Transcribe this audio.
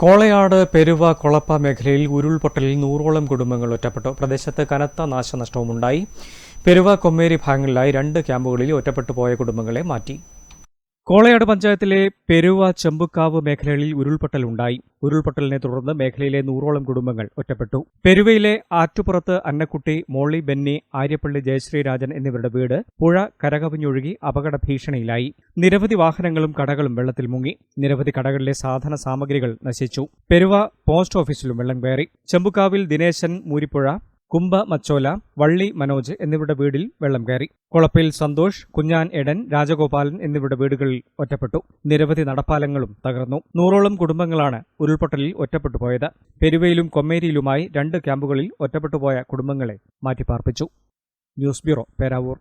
കോളയാട് പെരുവ കൊളപ്പ മേഖലയിൽ ഉരുൾപൊട്ടലിൽ നൂറോളം കുടുംബങ്ങൾ ഒറ്റപ്പെട്ടു. പ്രദേശത്ത് കനത്ത നാശനഷ്ടവുമുണ്ടായി. പെരുവ കൊമ്മേരി ഭാഗങ്ങളിലായി രണ്ട് ക്യാമ്പുകളിൽ ഒറ്റപ്പെട്ടു പോയ കുടുംബങ്ങളെ മാറ്റി. കോളയാട് പഞ്ചായത്തിലെ പെരുവ ചെമ്പുക്കാവ് മേഖലകളിൽ ഉരുൾപൊട്ടലുണ്ടായി ഉരുൾപൊട്ടലിനെ തുടർന്ന് മേഖലയിലെ നൂറോളം കുടുംബങ്ങൾ ഒറ്റപ്പെട്ടു. പെരുവയിലെ ആറ്റുപുറത്ത് അന്നക്കുട്ടി മോളി ബെന്നി ആര്യപ്പള്ളി ജയശ്രീരാജൻ എന്നിവരുടെ വീട് പുഴ കരകവിഞ്ഞൊഴുകി അപകട ഭീഷണിയിലായി നിരവധി വാഹനങ്ങളും കടകളും വെള്ളത്തിൽ മുങ്ങി. നിരവധി കടകളിലെ സാധന സാമഗ്രികൾ നശിച്ചു. പെരുവ പോസ്റ്റ് ഓഫീസിലും വെള്ളം കയറി. ചെമ്പുക്കാവിൽ ദിനേശൻ മൂരിപ്പുഴ കുംഭ മച്ചോല വള്ളി മനോജ് എന്നിവരുടെ വീടിൽ വെള്ളം കയറി. കൊളപ്പയിൽ സന്തോഷ് കുഞ്ഞാൻ എടൻ രാജഗോപാലൻ എന്നിവരുടെ വീടുകളിൽ ഒറ്റപ്പെട്ടു. നിരവധി നടപ്പാലങ്ങളും തകർന്നു. നൂറോളം കുടുംബങ്ങളാണ് ഉരുൾപൊട്ടലിൽ ഒറ്റപ്പെട്ടു പോയത്. പെരുവയിലും കൊമ്മേരിയിലുമായി രണ്ട് ക്യാമ്പുകളിൽ ഒറ്റപ്പെട്ടുപോയ കുടുംബങ്ങളെ മാറ്റിപ്പാർപ്പിച്ചു. News bureau Peravoor.